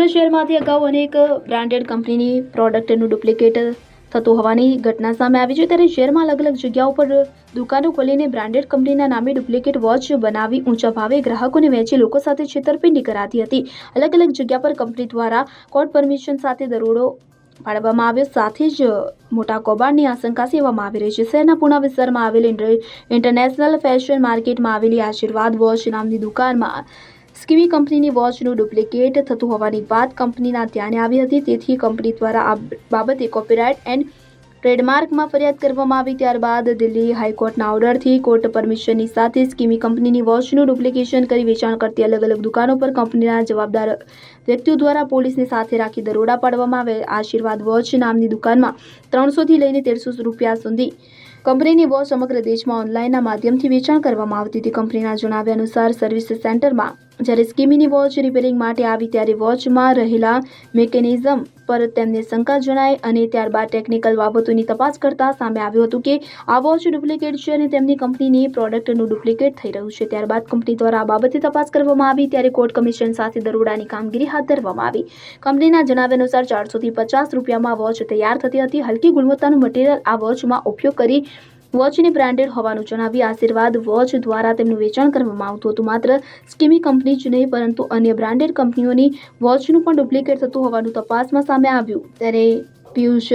સુરત શહેરમાંથી અગાઉ અનેક બ્રાન્ડેડ કંપનીની પ્રોડક્ટનું ડુપ્લિકેટ થતું હોવાની ઘટના સામે આવી છે. ત્યારે શહેરમાં અલગ અલગ જગ્યાઓ પર દુકાનો ખોલીને બ્રાન્ડેડ કંપનીના નામે ડુપ્લિકેટ વોચ બનાવી ઊંચા ભાવે ગ્રાહકોને વેચી લોકો સાથે છેતરપિંડી કરાતી હતી. અલગ અલગ જગ્યા પર કંપની દ્વારા કોર્ટ પરમિશન સાથે દરોડો પાડવામાં આવ્યો. સાથે જ મોટા કૌભાંડની આશંકા સેવામાં આવી રહી છે. શહેરના પૂના વિસ્તારમાં આવેલી ઇન્ટરનેશનલ ફેશન માર્કેટમાં આવેલી આશીર્વાદ વોચ નામની દુકાનમાં સ્કીમી કંપનીની વોચનું ડુપ્લિકેટ થતું હોવાની વાત કંપનીના ધ્યાને આવી હતી. તેથી કંપની દ્વારા આ બાબતે કોપીરાઇટ એન્ડ ટ્રેડમાર્કમાં ફરિયાદ કરવામાં આવી. ત્યારબાદ દિલ્હી હાઈકોર્ટના ઓર્ડરથી કોર્ટ પરમિશનની સાથે સ્કીમી કંપનીની વોચનું ડુપ્લિકેશન કરી વેચાણ કરતી અલગ અલગ દુકાનો પર કંપનીના જવાબદાર વ્યક્તિઓ દ્વારા પોલીસને સાથે રાખી દરોડા પાડવામાં આવે. આશીર્વાદ વોચ નામની દુકાનમાં ત્રણસોથી લઈને તેરસો રૂપિયા સુધી કંપનીની વોચ સમગ્ર દેશમાં ઓનલાઈનના માધ્યમથી વેચાણ કરવામાં આવતી હતી. કંપનીના જણાવ્યા અનુસાર સર્વિસ સેન્ટરમાં જ્યારે સ્કીમીની વોચ રિપેરિંગ માટે આવી ત્યારે વોચમાં રહેલા મિકેનિઝમ પર તેમને શંકા જણાય અને ત્યારબાદ ટેકનિકલ બાબતોની તપાસ કરતા સામે આવ્યું હતું કે આ વોચ ડુપ્લિકેટ છે અને તેમની કંપનીની પ્રોડક્ટનું ડુપ્લિકેટ થઈ રહ્યું છે. ત્યારબાદ કંપની દ્વારા આ બાબતે તપાસ કરવામાં આવી. ત્યારે કોર્ટ કમિશન સાથે દરોડાની કામગીરી હાથ ધરવામાં આવી. કંપનીના જણાવ્યા અનુસાર ચારસોથી પચાસ રૂપિયામાં વોચ તૈયાર થતી હતી. હલકી ગુણવત્તાનું મટીરિયલ આ વોચમાં ઉપયોગ કરી વોચની બ્રાન્ડેડ હોવાનું જણાવી આશીર્વાદ વોચ દ્વારા તેમનું વેચાણ કરવામાં આવતું હતું. માત્ર સ્કીમી કંપની જ નહીં, પરંતુ અન્ય બ્રાન્ડેડ કંપનીઓની વોચનું પણ ડુપ્લિકેટ થતું હોવાનું તપાસમાં સામે આવ્યું. ત્યારે પિયુષ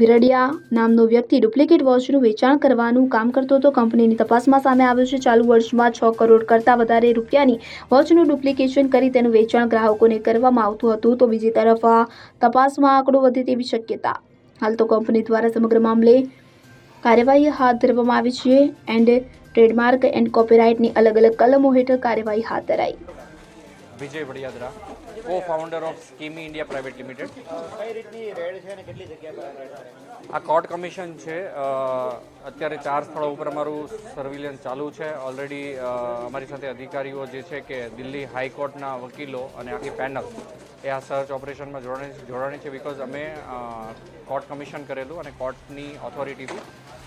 વિરડિયા નામનો વ્યક્તિ ડુપ્લિકેટ વોચનું વેચાણ કરવાનું કામ કરતો હતો. કંપનીની તપાસમાં સામે આવ્યું છે, ચાલુ વર્ષમાં છ કરોડ કરતાં વધારે રૂપિયાની વોચનું ડુપ્લિકેશન કરી તેનું વેચાણ ગ્રાહકોને કરવામાં આવતું હતું. તો બીજી તરફ આ તપાસમાં આંકડો વધે તેવી શક્યતા. હાલ તો કંપની દ્વારા સમગ્ર મામલે કાર્યવાહી હાથ ધરવામાં આવી છે એન્ડ ટ્રેડમાર્ક એન્ડ કોપીરાઇટની અલગ અલગ કલમો હેઠળ કાર્યવાહી હાથ ધરાઈ. Vijay Vadiyadara co founder of Skimi India private limited કઈ રીતની રેડ છે અને કેટલી જગ્યા આ કોર્ટ કમિશન છે અત્યારે ચાર સ્થળો ઉપર અમારું સર્વિલન્સ ચાલુ છે. ઓલરેડી અમારી સાથે અધિકારીઓ જે છે કે દિલ્હી હાઈકોર્ટના વકીલો અને આખી પેનલ એ આ સર્ચ ઓપરેશનમાં જોડાણી જોડાણી છે બિકોઝ અમે કોર્ટ કમિશન કરેલું અને કોર્ટની ઓથોરિટીથી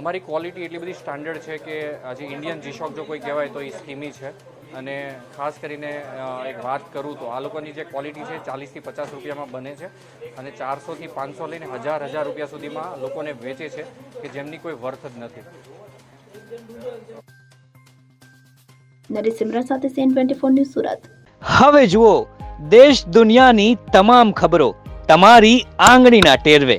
અમારી ક્વોલિટી એટલી બધી સ્ટાન્ડર્ડ છે કે આજે ઇન્ડિયન જીશોક જો કોઈ કહેવાય તો એ સ્કીમી છે. અને ખાસ કરીને એક વાત કરું તો આ લોકોની જે ક્વોલિટી છે ચાલીસથી પચાસ રૂપિયામાં બને છે અને ચારસોથી પાંચસો લઈને હજાર હજાર રૂપિયા સુધીમાં લોકોને વેચે છે કે જેમની કોઈ વર્થ જ નથી. નરેશ સિમરન સાથે CN twenty four news Surat. હવે જુઓ દેશ દુનિયાની તમામ ખબરો તમારી આંગળીના ટેરવે.